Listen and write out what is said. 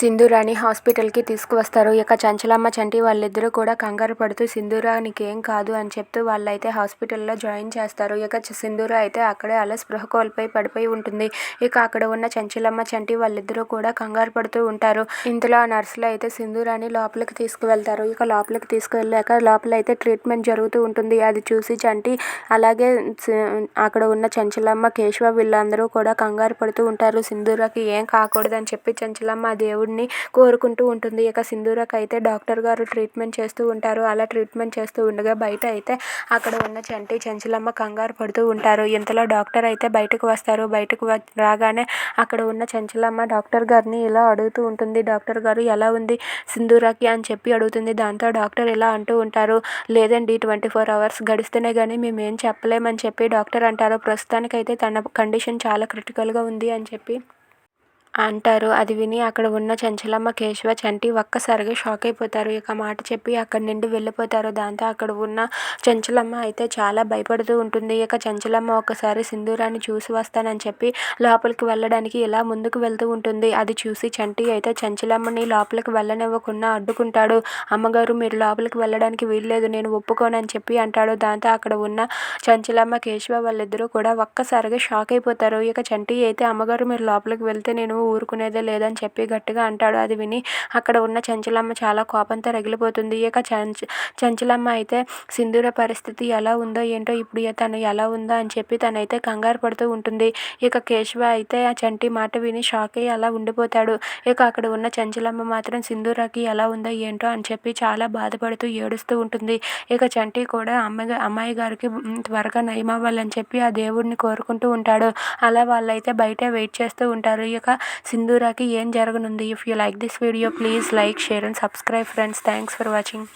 సింధూరాని హాస్పిటల్కి తీసుకువస్తారు. ఇక చంచలమ్మ చంటి వాళ్ళిద్దరూ కూడా కంగారు పడుతూ సింధూరానికి ఏం కాదు అని చెప్తూ వాళ్ళైతే హాస్పిటల్లో జాయిన్ చేస్తారు. ఇక సింధూర అయితే అక్కడే అలా స్పృహ కోల్పోయి పడిపోయి ఉంటుంది. ఇక అక్కడ ఉన్న చంచలమ్మ చంటి వాళ్ళిద్దరూ కూడా కంగారు పడుతూ ఉంటారు. ఇంతలో ఆ నర్సులు అయితే సింధూరాని లోపలికి తీసుకువెళ్తారు. ఇక లోపలికి తీసుకువెళ్ళాక లోపల అయితే ట్రీట్మెంట్ జరుగుతూ ఉంటుంది. అది చూసి చంటి అలాగే అక్కడ ఉన్న చంచలమ్మ కేశవ వీళ్ళందరూ కూడా కంగారు పడుతూ ఉంటారు. సింధూరకి ఏం కాకూడదని చెప్పి చంచలమ్మ దేవుడు దేవుడిని కోరుకుంటూ ఉంటుంది. ఇక సింధూరకు అయితే డాక్టర్ గారు ట్రీట్మెంట్ చేస్తూ ఉంటారు. అలా ట్రీట్మెంట్ చేస్తూ ఉండగా బయట అయితే అక్కడ ఉన్న చంటి చెంచలమ్మ కంగారు పడుతూ ఉంటారు. ఇంతలో డాక్టర్ అయితే బయటకు వస్తారు. బయటకు వ- రాగానే అక్కడ ఉన్న చంచలమ్మ డాక్టర్ గారిని ఇలా అడుగుతూ ఉంటుంది. డాక్టర్ గారు ఎలా ఉంది సింధూరాకి? అని చెప్పి అడుగుతుంది. దాంతో డాక్టర్ ఇలా అంటూ ఉంటారు. లేదండి ట్వంటీ ఫోర్ అవర్స్ గడిస్తేనే కానీ మేము ఏం చెప్పలేమని చెప్పి డాక్టర్ అంటారు. ప్రస్తుతానికైతే తన కండిషన్ చాలా క్రిటికల్గా ఉంది అని చెప్పి అంటారు. అది విని అక్కడ ఉన్న చంచలమ్మ కేశవ చంటి ఒక్కసారిగా షాక్ అయిపోతారు. ఇక మాట చెప్పి అక్కడి నుండి వెళ్ళిపోతారు. దాంతో అక్కడ ఉన్న చంచలమ్మ అయితే చాలా భయపడుతూ ఉంటుంది. ఇక చంచలమ్మ ఒకసారి సింధూరాన్ని చూసి వస్తానని చెప్పి లోపలికి వెళ్ళడానికి ఇలా ముందుకు వెళ్తూ ఉంటుంది. అది చూసి చంటి అయితే చంచలమ్మని లోపలికి వెళ్ళనివ్వకుండా అడ్డుకుంటాడు. అమ్మగారు మీరు లోపలికి వెళ్ళడానికి వీల్లేదు నేను ఒప్పుకోనని చెప్పి అంటాడు. దాంతో అక్కడ ఉన్న చంచలమ్మ కేశవ వాళ్ళిద్దరూ కూడా ఒక్కసారిగా షాక్ అయిపోతారు. ఇక చంటి అయితే అమ్మగారు మీరు లోపలికి వెళ్తే నేను ఊరుకునేదే లేదని చెప్పి గట్టిగా అంటాడు. అది విని అక్కడ ఉన్న చంచలమ్మ చాలా కోపంతో రగిలిపోతుంది. ఇక చంచ చంచలమ్మ అయితే సింధూర పరిస్థితి ఎలా ఉందో ఏంటో ఇప్పుడు తను ఎలా ఉందో? అని చెప్పి తనైతే కంగారు పడుతూ ఉంటుంది. ఇక కేశవ అయితే ఆ చంటి మాట విని షాక్ అయ్యి అలా ఉండిపోతాడు. ఇక అక్కడ ఉన్న చంచలమ్మ మాత్రం సింధూరకి ఎలా ఉందో ఏంటో? అని చెప్పి చాలా బాధపడుతూ ఏడుస్తూ ఉంటుంది. ఇక చంటి కూడా అమ్మాయి అమ్మాయి గారికి త్వరగా నయమవ్వాలని చెప్పి ఆ దేవుడిని కోరుకుంటూ ఉంటాడు. అలా వాళ్ళైతే బయటే వెయిట్ చేస్తూ ఉంటారు. ఇక సింధూరాకి ఏం జరగనుంది? If you like this video please like share and subscribe friends thanks for watching